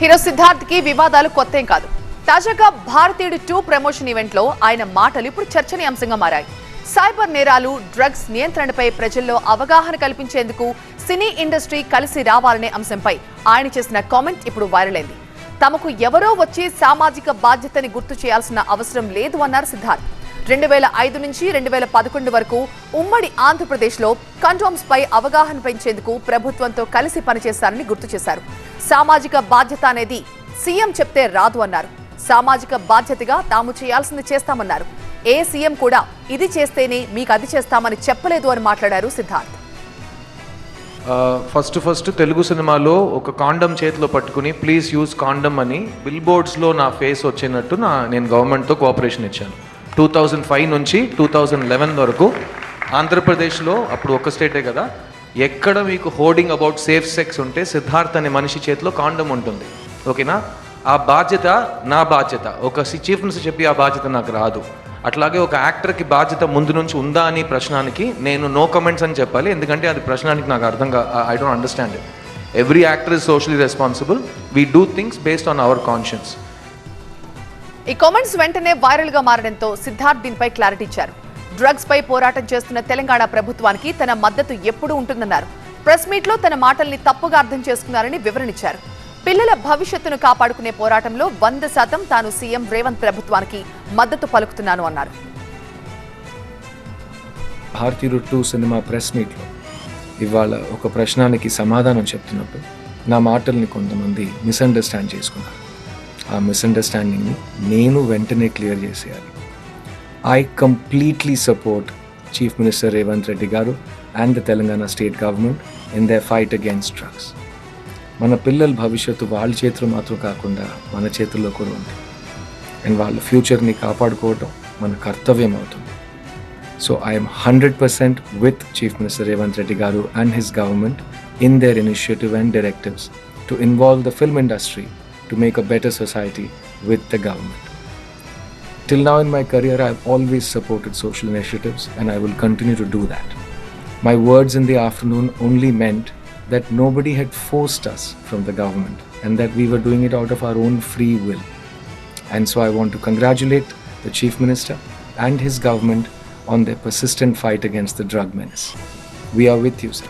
Hero సిద్ధార్థ్కి వివాదాలు కొత్తేం కాదు. తాజాగా భారతీయుడు టూ ప్రమోషన్ ఈవెంట్లో ఆయన మాటలు ఇప్పుడు చర్చనీయాంశంగా మారాయి. సైబర్ నేరాలు డ్రగ్స్ నియంత్రణపై ప్రజల్లో అవగాహన కల్పించేందుకు సినీ ఇండస్ట్రీ కలిసి రావాలనే అంశంపై ఆయన చేసిన కామెంట్ ఇప్పుడు వైరల్ అయింది. తమకు ఎవరో వచ్చి సామాజిక బాధ్యతని గుర్తు చేయాల్సిన అవసరం లేదు అన్నారు సిద్ధార్థ్. రెండు వేల ఐదు నుంచి రెండు వేల పదకొండు వరకు ఉమ్మడి ఆంధ్రప్రదేశ్లో కండోమ్స్ పై అవగాహన పెంచేందుకు ప్రభుత్వంతో కలిసి పనిచేశారని గుర్తు చేశారు. సామాజిక బాధ్యత అనేది సీఎం చెప్తే రాదు అన్నారు. సామాజిక బాధ్యతగా తాము చేయాల్సింది చేస్తామన్నారు. ఏ సీఎం కూడా ఇది చేస్తేనే మీకు అది చేస్తామని చెప్పలేదు అని మాట్లాడారు సిద్ధార్థ్. ఫస్ట్ ఫస్ట్ తెలుగు సినిమాలో ఒక కాండం చేతిలో పట్టుకుని ప్లీజ్ యూజ్ కాండం అని బిల్ బోర్డ్స్లో నా ఫేస్ వచ్చినట్టు నా నేను గవర్నమెంట్తో కోఆపరేషన్ ఇచ్చాను. టూ థౌజండ్ ఫైవ్ నుంచి టూ థౌజండ్ లెవెన్ వరకు ఆంధ్రప్రదేశ్లో అప్పుడు ఒక స్టేటే కదా ఎక్కడ మీకు హోర్డింగ్ అబౌట్ సేఫ్ సెక్స్ ఉంటే సిద్ధార్థ్ అనే మనిషి చేతిలో కాండం ఉంటుంది. ఓకేనా? ఆ బాధ్యత నా బాధ్యత. ఒక చీఫ్ మినిస్టర్ చెప్పి ఆ బాధ్యత నాకు రాదు. అట్లాగే ఒక యాక్టర్కి బాధ్యత ముందు నుంచి ఉందా అని ప్రశ్నానికి నేను నో కమెంట్స్ అని చెప్పాలి. ఎందుకంటే అది ప్రశ్నానికి నాకు అర్థం I don't understand every actor is socially responsible. We do things based on our conscience. ఈ కామెంట్స్ వెంటనే వైరల్గా మారడంతో సిద్ధార్థ్ దీనిపై క్లారిటీ ఇచ్చారు. డ్రగ్స్ పై పోరాటం చేస్తున్న తెలంగాణ ప్రభుత్వానికి తన మద్దతు ఎప్పుడూ ఉంటుందన్నారు. ప్రెస్ మీట్లో తన మాటల్ని తప్పుగా అర్థం చేసుకున్నారని వివరణిచ్చారు. పిల్లల భవిష్యత్తును కాపాడుకునే పోరాటంలో వంద శాతం తాను సీఎం రేవంత్ ప్రభుత్వానికి మద్దతు పలుకుతున్నాను అన్నారు. భారతీయుడు టూ సినిమా ప్రెస్ మీట్లో ఇవాళ ఒక ప్రశ్నానికి సమాధానం చెప్తున్నప్పుడు నా మాటల్ని కొంతమంది మిస్అండర్స్టాండ్ చేసుకున్నారు. ఆ మిస్అండర్స్టాండింగ్ని నేను వెంటనే క్లియర్ చేసేయాలి. I completely support chief minister Revanth Reddy garu and the Telangana state government in the fight against drugs మన పిల్లల భవిష్యత్తు వాళ్ళ చేతులు మాత్రం కాకుండా మన చేతుల్లో కూడా ఉంది. అండ్ వాళ్ళ ఫ్యూచర్ని కాపాడుకోవటం మన కర్తవ్యం అవుతుంది. So I'm hundred percent with chief minister Revanth Reddy garu and his government in their initiative and directives to involve the film industry to make a better society with the government. Till now in my career, I've always supported social initiatives and I will continue to do that. My words in the afternoon only meant that nobody had forced us from the government and that we were doing it out of our own free will. And so I want to congratulate the Chief Minister and his government on their persistent fight against the drug menace. We are with you, sir.